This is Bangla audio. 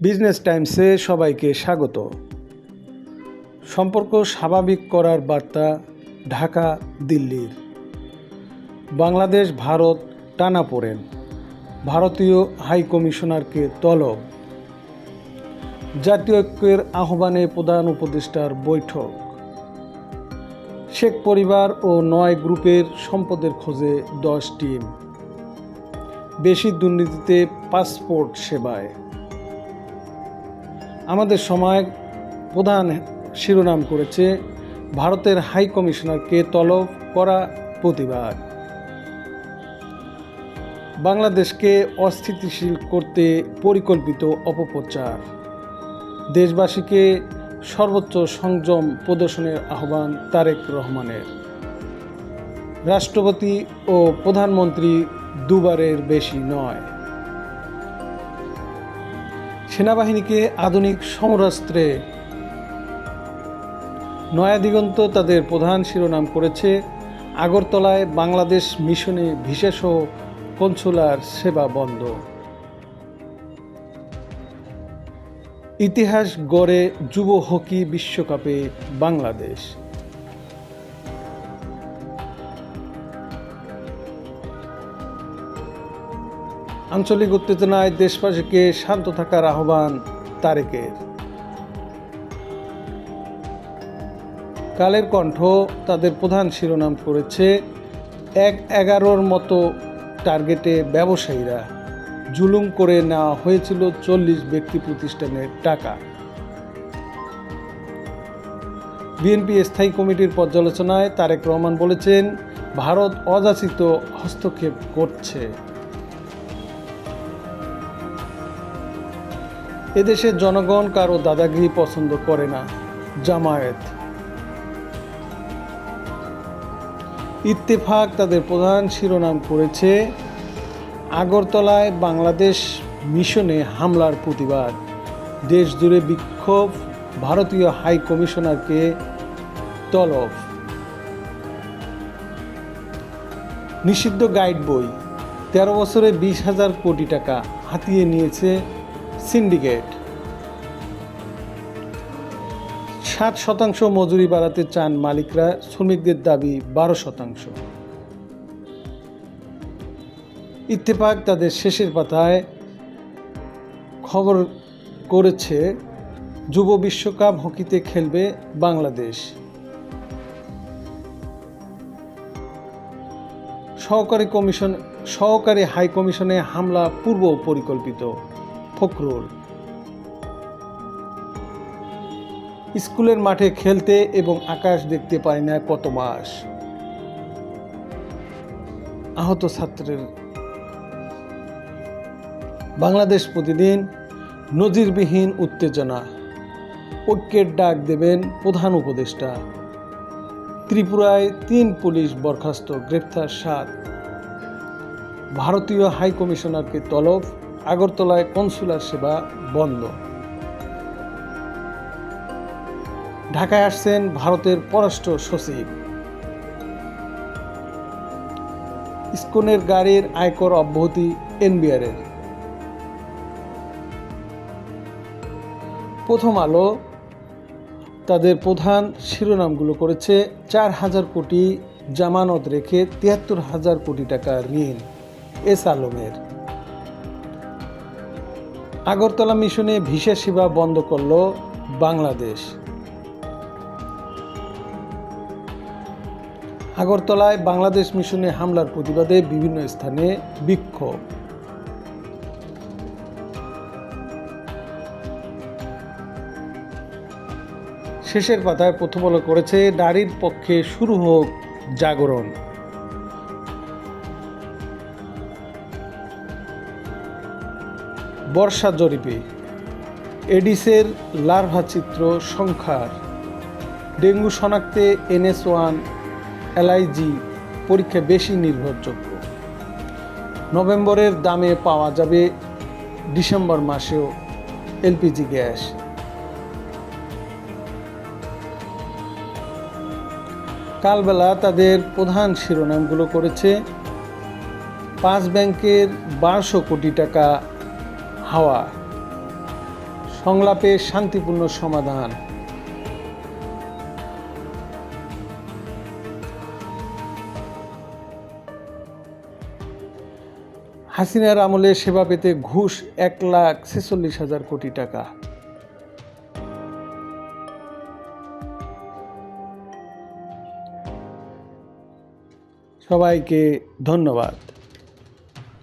বিজনেস টাইমসে সবাইকে স্বাগত। সম্পর্ক স্বাভাবিক করার বার্তা ঢাকা, দিল্লির। বাংলাদেশ, ভারত টানা পড়েন। ভারতীয় হাই কমিশনারকে তলব। জাতীয় ঐক্যের আহ্বানে প্রধান উপদেষ্টার বৈঠক। শেখ পরিবার ও নয় গ্রুপের সম্পদের খোঁজে দশ টিম। বেশি দুর্নীতিতে পাসপোর্ট সেবায়। আমাদের সময় প্রধান শিরোনাম করেছে ভারতের হাই কমিশনারকে তলব করা প্রতিবাদ। বাংলাদেশকে অস্থিতিশীল করতে পরিকল্পিত অপপ্রচার। দেশবাসীকে সর্বোচ্চ সংযম প্রদর্শনের আহ্বান তারেক রহমানের। রাষ্ট্রপতি ও প্রধানমন্ত্রী দুবারের বেশি নয়। সেনাবাহিনীকে আধুনিক সমরাস্ত্রে। নয়াদিগন্ত তাদের প্রধান শিরোনাম করেছে আগরতলায় বাংলাদেশ মিশনে ভিসাসহ কনসুলার সেবা বন্ধ। ইতিহাস গড়ে যুব হকি বিশ্বকাপে বাংলাদেশ। আঞ্চলিক উত্তেজনায় দেশবাসীকে শান্ত থাকার আহ্বান তারেকের। কালের কণ্ঠ তাদের প্রধান শিরোনাম করেছে, এক এগারোর মতো টার্গেটে ব্যবসায়ীরা। জুলুম করে নেওয়া হয়েছিল চল্লিশ ব্যক্তি প্রতিষ্ঠানের টাকা। বিএনপি স্থায়ী কমিটির পর্যালোচনায় তারেক রহমান বলেছেন, ভারত অযাচিত হস্তক্ষেপ করছে। এদেশের জনগণ কারও দাদাগিরি পছন্দ করে না, জামায়াত। ইত্তেফাক তাদের প্রধান শিরোনাম করেছে, আগরতলায় বাংলাদেশ মিশনে হামলার প্রতিবাদ। দেশ জুড়ে বিক্ষোভ, ভারতীয় হাই কমিশনারকে তলব। নিষিদ্ধ গাইড বই, তেরো বছরে বিশ হাজার কোটি টাকা হাতিয়ে নিয়েছে সিন্ডিকেট। সাত শতাংশ মজুরি বাড়াতে চান মালিকরা, শ্রমিকদের দাবি বারো শতাংশ। ইত্তেফাক তাদের শেষের পাতায় খবর করেছে, যুব বিশ্বকাপ হকিতে খেলবে বাংলাদেশ। সহকারী কমিশন সহকারী হাই কমিশনে হামলা পূর্ব পরিকল্পিত। ফখরুল। স্কুলের মাঠে খেলতে এবং আকাশ দেখতে পারি না কত মাস। আহত ছাত্রের বাংলাদেশ প্রতিদিন নজিরবিহীন উত্তেজনা। ঐক্যের ডাক দেবেন প্রধান উপদেষ্টা। ত্রিপুরায় তিন পুলিশ বরখাস্ত, গ্রেপ্তার সাত। ভারতীয় হাই কমিশনারকে তলব আগরতলায় কনসুলার সেবা বন্ধ। ঢাকায় আসছেন ভারতের পররাষ্ট্র সচিব। ইস্কনের গাড়ির আয়কর অব্যাহতি এনবিআরের প্রথম আলো, তাদের প্রধান শিরোনামগুলো করেছে চার হাজার কোটি জামানত রেখে তিয়াত্তর হাজার কোটি টাকা ঋণ, এস আলমের। আগরতলা মিশনে ভিসা সেবা বন্ধ করল বাংলাদেশ। আগরতলায় বাংলাদেশ মিশনে হামলার প্রতিবাদে বিভিন্ন স্থানে বিক্ষোভ। শেষের পাতায় প্রথম করেছে, নারীর পক্ষে শুরু হোক জাগরণ। বর্ষা জরিপে। এডিসের লার্ভা চিত্র সংখ্যার। ডেঙ্গু শনাক্তে এনএস ওয়ান এলআইজি পরীক্ষা বেশি নির্ভরযোগ্য। নভেম্বরের দামে পাওয়া যাবে ডিসেম্বর মাসেও এলপিজি গ্যাস। কালবেলা তাদের প্রধান শিরোনামগুলো করেছে, পাঁচ ব্যাংকের বারোশো কোটি টাকা হাওয়া, সংলাপে শান্তিপূর্ণ সমাধান। হাসিনার আমলে সেবা পেতে ঘুষ এক লাখ ছেচল্লিশ হাজার কোটি টাকা। সবাইকে ধন্যবাদ।